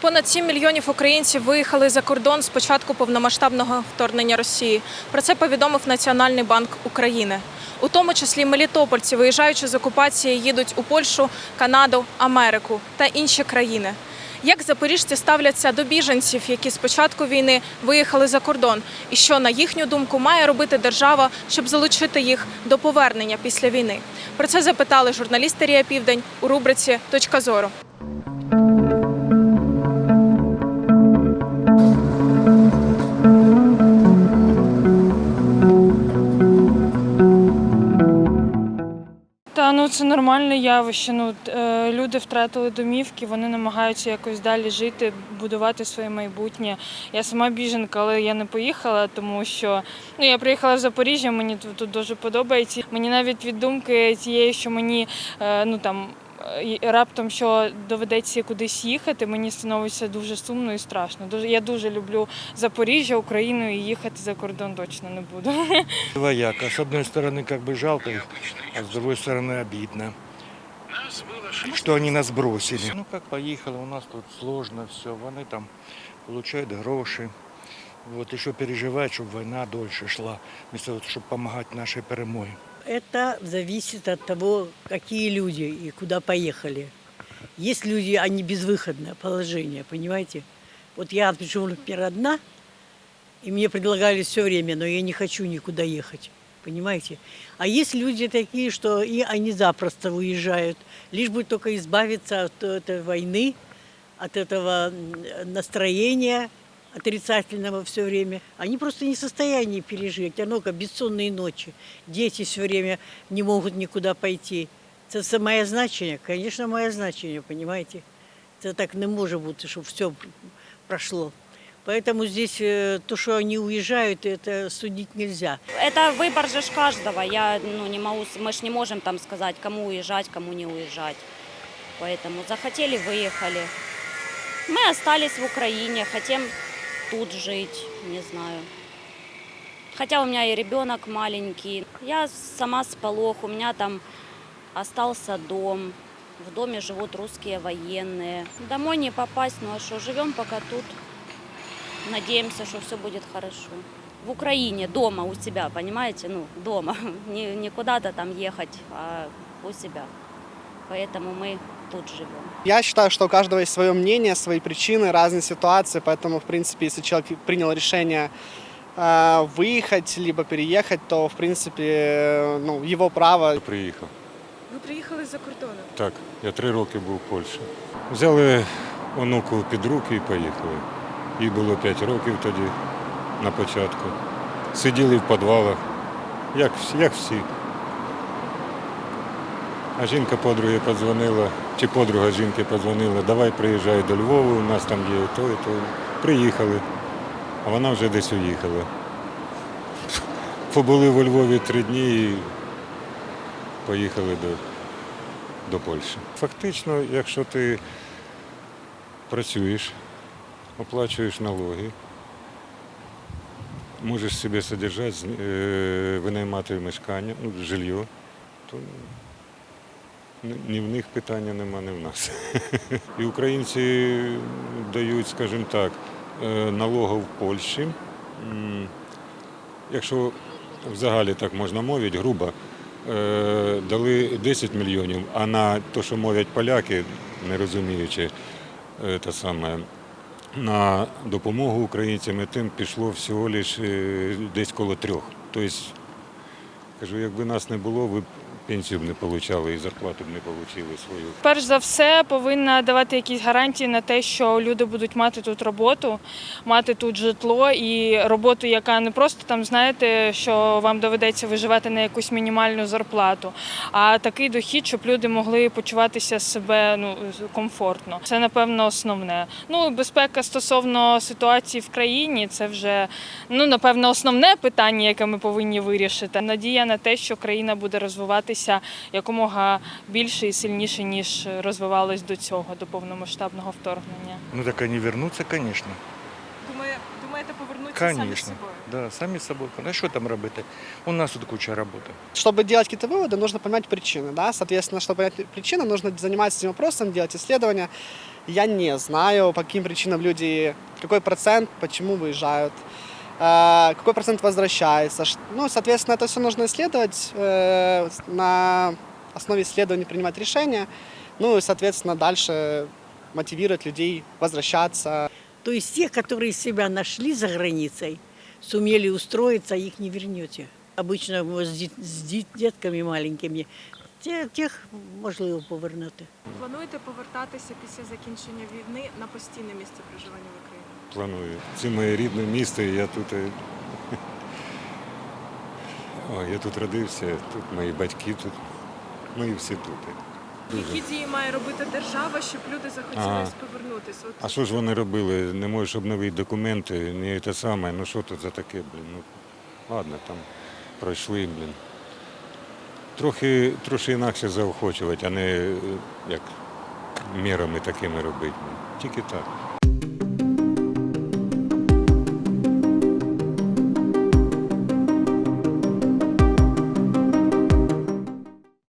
Понад 7 мільйонів українців виїхали за кордон з початку повномасштабного вторгнення Росії. Про це повідомив Національний банк України. У тому числі мелітопольці, виїжджаючи з окупації, їдуть у Польщу, Канаду, Америку та інші країни. Як запоріжці ставляться до біженців, які з початку війни виїхали за кордон, і що на їхню думку має робити держава, щоб залучити їх до повернення після війни? Про це запитали журналісти Рія Південь у рубриці Точка зору. Ну це нормальне явище. Ну е, люди втратили домівки, вони намагаються якось далі жити, будувати своє майбутнє. Я сама біженка, але я не поїхала, тому що ну я приїхала в Запоріжжя. Мені тут, дуже подобається. Мені навіть від думки цієї, що мені е, ну там е, Раптом що доведеться кудись їхати, мені становиться дуже сумно і страшно. Дуже я дуже люблю Запоріжжя, Україну і їхати за кордон точно не буду. Двояко. С одной стороны, как бы жалко их, а с другой стороны, обидно, что они нас бросили. Ну, как поехали, у нас тут сложно все. Вони там получают гроши. Вот еще переживать, чтобы война дольше шла, вместо того, чтобы помогать нашей перемоге. Это зависит от того, какие люди и куда поехали. Есть люди, они безвыходное положение, понимаете? Вот я пришел, например, одна, и мне предлагали все время, но я не хочу никуда ехать, понимаете? А есть люди такие, что и они запросто уезжают, лишь бы только избавиться от этой войны, от этого м, настроения отрицательного все время. Они просто не в состоянии пережить. А ну-ка, бессонные ночи. Дети все время не могут никуда пойти. Це все має значення? Звісно, має значення, понимаете? Це так не може бути, щоб все прошло. Поэтому здесь э, то, что они уезжают, это судить нельзя. Это выбор же ж каждого. Я ну, не могу, с- мы ж не можем там сказать, кому уезжать, кому не уезжать. Поэтому захотели, выехали. Мы остались в Украине, хотим тут жить, не знаю. Хотя у меня и ребенок маленький. Я сама с Полох, у меня там остался дом. В доме живут русские военные. Домой не попасть, ну а что, живем пока тут. Надеемся, что все будет хорошо. В Украине, дома у себя, понимаете? Ну, дома. Не, не куда-то там ехать, а у себя. Поэтому мы тут живем. Я считаю, что у каждого есть свое мнение, свои причины, разные ситуации, поэтому, в принципе, если человек принял решение э, выехать либо переехать, то, в принципе, э, ну, его право. Приїхав. Ви приїхали за кордону. Так, я три роки був в Польщі. Взяли онуку під руки і поїхали. Їй було п'ять років тоді, на початку. Сиділи в підвалах, як, всі- як всі. А жінка подруги подзвонила, чи подруга жінки подзвонила, давай приїжджай до Львова, у нас там є то і то. Приїхали, а вона вже десь уїхала. Побули у Львові три дні і поїхали до, до Польщі. Фактично, якщо ти працюєш, оплачуєш налоги, можеш себе содержати, е, винаймати мешкання, ну, жилье, то ні- в них питання нема, ні в нас. І українці дають, скажімо так, е, налогу в Польщі. Якщо взагалі так можна мовити, грубо, е, дали 10 мільйонів, а на те, що мовлять поляки, не розуміючи е, те саме, на допомогу українцям і тим пішло всього лише десь коло трьох. Тобто, кажу, якби нас не було, ви б пенсію б не отримали і зарплату б не отримали свою. Перш за все, повинна давати якісь гарантії на те, що люди будуть мати тут роботу, мати тут житло і роботу, яка не просто там знаєте, що вам доведеться виживати на якусь мінімальну зарплату, а такий дохід, щоб люди могли почуватися себе ну комфортно. Це напевно основне. Ну безпека стосовно ситуації в країні, це вже ну напевно основне питання, яке ми повинні вирішити. Надія на те, що країна буде розвиватися якомога більше і сильніше, ніж розвивалась до цього, до повномасштабного вторгнення. Ну так они вернутся, конечно. Думає, думаєте, повернуться самі з Конечно. собою? Да, сами собой. А что там работать? У нас тут куча работы. Чтобы делать какие-то выводы, нужно понять причины. Да? Соответственно, чтобы понять причины, нужно заниматься этим вопросом, делать исследования. Я не знаю, по каким причинам люди, какой процент, почему выезжают, э, какой процент возвращается. Ш- Ну, соответственно, это все нужно исследовать, э, на основе исследований принимать решения, ну и, соответственно, дальше мотивировать людей возвращаться. То есть тех, которые себя нашли за границей, сумели устроиться, их не вернете. Обычно вот с, дет- с дет- детками маленькими, те, тех можливо повернути. Плануєте повертатися після закінчення війни на постійне місце проживання в Україні? Планую. Це моє рідне місто, і я тут. е, О, я тут родився, тут мої батьки тут. Ми всі тут. Які дії має робити держава, щоб люди захотіли Ага. повернутися? От А що ж вони робили? Не можеш обновити документи, не те саме. Ну що тут за таке, блін? Ну, ладно, там пройшли, блін. Трохи, трохи інакше заохочувати, а не е, як мірами такими робити. блін. Тільки так.